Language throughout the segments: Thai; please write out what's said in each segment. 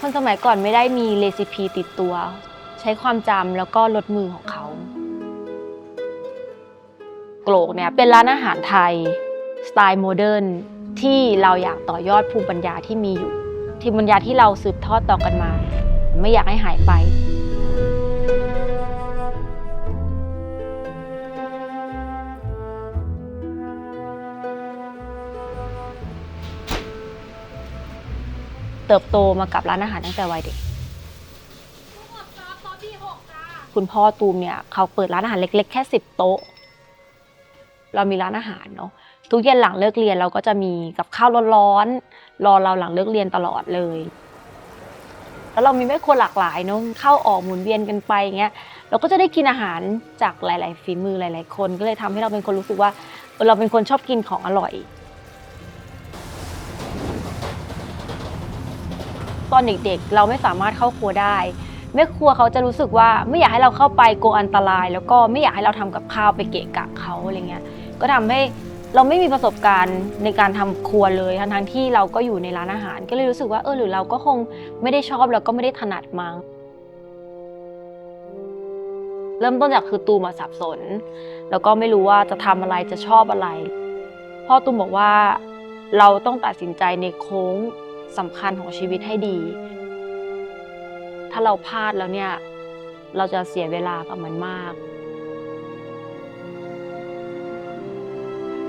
คนสมัยก่อนไม่ได้มีเรซิปีติดตัว ใช้ความจำแล้วก็ลดมือของเขา โกรกเนี่ยเป็นร้านอาหารไทย สไตล์โมเดิร์นที่เราอยากต่อยอดภูมิปัญญาที่มีอยู่ ที่ปัญญาที่เราสืบทอดต่อกันมา ไม่อยากให้หายไป เติบโตมากับร้านอาหารตั้งแต่วัยเด็ก คุณพ่อตูมเนี่ยเขาเปิดร้านอาหารเล็ก ๆ แค่สิบโต๊ะ เรามีร้านอาหารเนาะทุกเย็นหลังเลิกเรียนเราก็จะมีกับข้าวร้อนๆรอเราหลังเลิกเรียนตลอดเลย แล้วเรามีแม่ครัวหลากหลายเนาะเข้าออกหมุนเวียนกันไปอย่างเงี้ยเราก็จะได้กินอาหารจากหลาย ๆ ฝีมือหลาย ๆ คนก็เลยทำให้เราเป็นคนรู้สึกว่าเราเป็นคนชอบกินของอร่อย ตอนเด็กๆ เราไม่สามารถเข้าครัวได้แม่ครัวเขาจะรู้สึกว่าไม่อยากให้เราเข้าไปกลัวอันตราย แล้วก็ไม่อยากให้เราทำกับข้าวไปเกะกะเขาอะไรเงี้ยก็ทำให้เราไม่มีประสบการณ์ในการทำครัวเลยทั้งทั้งๆที่เราก็อยู่ในร้านอาหาร ก็เลยรู้สึกว่าเออหรือเราก็คงไม่ได้ชอบแล้วก็ไม่ได้ถนัดมั้งเริ่มต้นจากคือตูมาสับสน แล้วก็ไม่รู้ว่าจะทำอะไรจะชอบอะไรพ่อตูมบอกว่าเราต้องตัดสินใจในโค้ง สำคัญของชีวิตให้ดี ถ้าเราพลาดแล้วเนี่ย เราจะเสียเวลากับมันมาก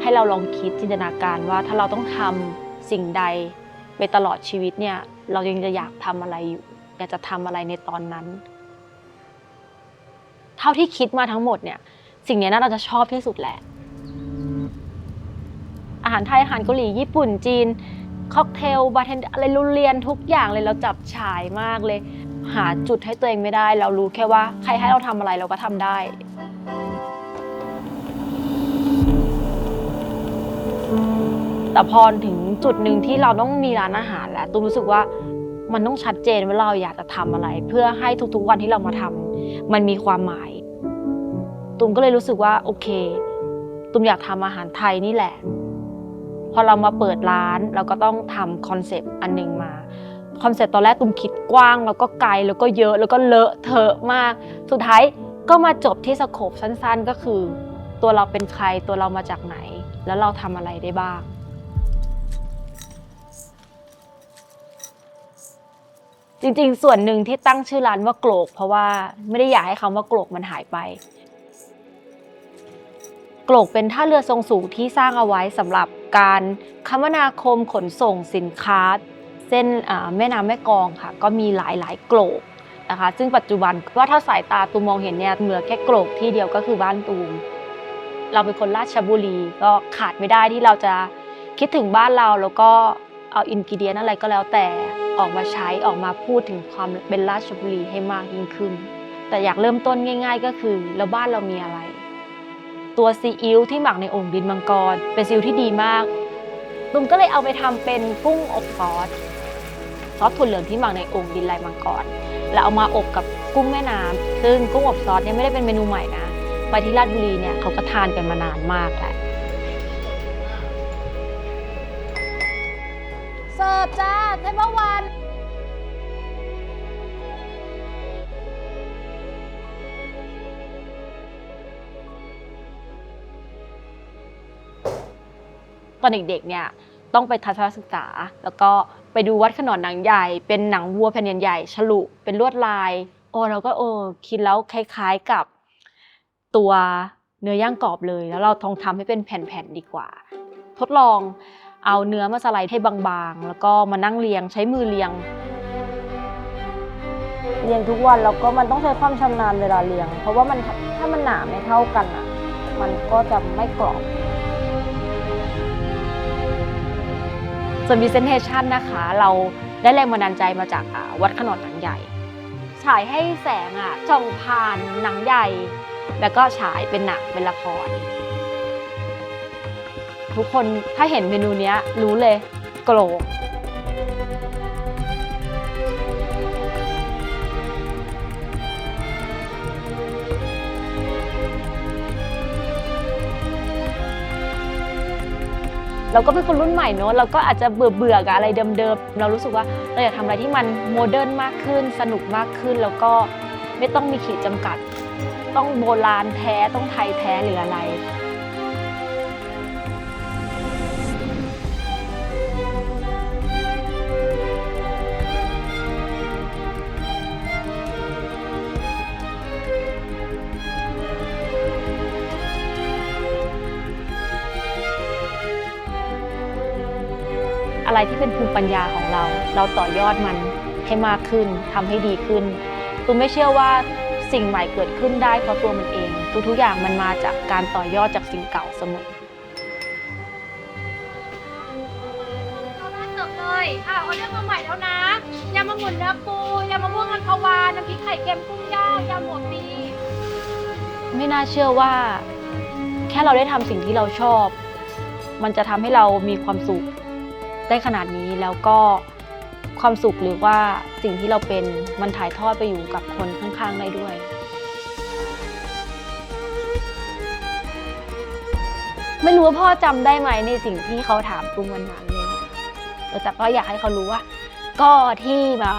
ให้เราลองคิดจินตนาการว่าถ้าเราต้องทำสิ่งใดไปตลอดชีวิตเนี่ย เรายังจะอยากทำอะไรอยู่ อยากจะทำอะไรในตอนนั้น เท่าที่คิดมาทั้งหมดเนี่ย สิ่งนี้น่าจะชอบที่สุดแหละอาหารไทยอาหารเกาหลีญี่ปุ่นจีน ค็อกเทลบาร์เทนอะไรเราเรียนทุกอย่างเลยเราจับฉายมากเลย หาจุดให้ตัวเองไม่ได้ เรารู้แค่ว่าใครให้เราทำอะไรเราก็ทำได้แต่พอถึงจุดหนึ่งที่เราต้องมีร้านอาหารแล้วตูมรู้สึกว่ามันต้องชัดเจนว่าเราอยากจะทำอะไร เพื่อให้ทุกๆวันที่เรามาทำมันมีความหมายตูมก็เลยรู้สึกว่าโอเคตูมอยากทำอาหารไทยนี่แหละ อเรามาเปิดร้านเราก็ต้องทำคอนเซปต์อันหนึ่งมาคอนเซปต์ตอนแรกตุ้มคิดกว้าง แล้วก็ไกลแล้วก็เยอะแล้วก็เลอะเทอะมาก สุดท้ายก็มาจบที่สโคปสั้นๆ ก็คือ ตัวเราเป็นใครตัวเรามาจากไหน แล้วเราทำอะไรได้บ้างจริงๆ ส่วนหนึ่งที่ตั้งชื่อร้านว่าโกรก เพราะว่าไม่ได้อยากให้คำว่าโกรกมันหายไป กรกเป็นท่าเรือทรงสูงที่สร้างเอาไว้สำหรับการคมนาคมขนส่งสินค้า เส้นแม่น้ำแม่กองค่ะ ก็มีหลายหลายๆโกรกนะคะ ซึ่งปัจจุบันว่าถ้าสายตาตูมมองเห็นเนี่ยเหลือแค่โกรกที่เดียวก็คือบ้านตูม เราเป็นคนราชบุรีก็ขาดไม่ได้ที่เราจะคิดถึงบ้านเราแล้วก็เอาอินกิเดียนอะไรก็แล้วแต่ออกมาใช้ออกมาพูดถึงความเป็นราชบุรีให้มากยิ่งขึ้น แต่อยากเริ่มต้นง่าย ๆ ก็คือแล้วบ้านเรามีอะไร ตัวซีอิ๊วที่หมักในโอ่งดินมังกร เป็นซีอิ๊วที่ดีมากตุมก็เลยเอาไปทำเป็นกุ้งอบซอสซอสถั่วเหลืองที่หมักในโอ่งดินลายมังกร แล้วเอามาอบกับกุ้งแม่น้ำซึ่งกุ้งอบซอสเนี่ยไม่ได้เป็นเมนูใหม่นะ ไปที่ราชบุรีเนี่ยเขาก็ทานกันมานานมากแหละเสิร์ฟจ้าเทเบิลวัน อนเด็กๆเนี่ยต้องไปทัศนศึกษา แล้วก็ไปดูวัดขนอนหนังใหญ่ เป็นหนังวัวแผ่นใหญ่ฉลุเป็นลวดลาย โอ้เราก็เออคิดแล้วคล้ายๆกับตัวเนื้อย่างกรอบเลย แล้วเราทองทำให้เป็นแผ่นๆดีกว่า ทดลองเอาเนื้อมาสไลด์ให้บางๆ แล้วก็มานั่งเรียงใช้มือเรียงเรียงทุกวันแล้วก็มันต้องใช้ความชำนาญเวลาเรียง เพราะว่ามันถ้ามันหนาไม่เท่ากันอะ มันก็จะไม่กรอบ ส่วน Presentation นะคะ เราได้แรงบันดาลใจมาจากวัดขนอนหนังใหญ่ ฉายให้แสงอะจ่องผ่านหนังใหญ่ แล้วก็ฉายเป็นหนังเป็นละคร ทุกคนถ้าเห็นเมนูเนี้ยรู้เลยโกรธ เราก็เป็นคนรุ่นใหม่เนอะเราก็อาจจะเบื่อเบื่อๆกับอะไรเดิมๆ เรารู้สึกว่าเราอยากทำอะไรที่มันโมเดิร์นมากขึ้น สนุกมากขึ้น แล้วก็ไม่ต้องมีขีดจำกัด ต้องโบราณแท้ต้องไทยแท้หรืออะไร อะไรที่เป็นภูมิปัญญาของเรา เราต่อยอดมันให้มากขึ้นทำให้ดีขึ้นตูไม่เชื่อว่าสิ่งใหม่เกิดขึ้นได้เพราะตัวมันเอง ทุกๆอย่างมันมาจากการต่อยอดจากสิ่งเก่าเสมอเอาล่าจบเลยอะออเดอร์มาใหม่แล้วนะยำมะมุนเนื้อปูยำมะม่วงอันพาวาน้ำพริกไข่เค็มกุ้งย่างยำหัวปีไม่น่าเชื่อว่า แค่เราได้ทำสิ่งที่เราชอบ มันจะทำให้เรามีความสุข ได้ขนาดนี้แล้วก็ความสุขหรือว่าสิ่งที่เราเป็นมันถ่ายทอดไปอยู่กับคนข้างๆได้ด้วยไม่รู้ว่าพ่อจำได้ไหมในสิ่งที่เขาถามตุ้มวันนั้นเลยแต่ก็อยากให้เขารู้ว่า ก็ที่มา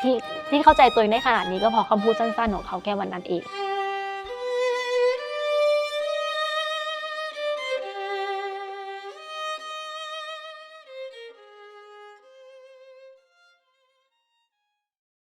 ที่ที่เข้าใจตัวเองได้ขนาดนี้ก็เพราะคำพูดสั้นๆของเขาแค่วันนั้นเอง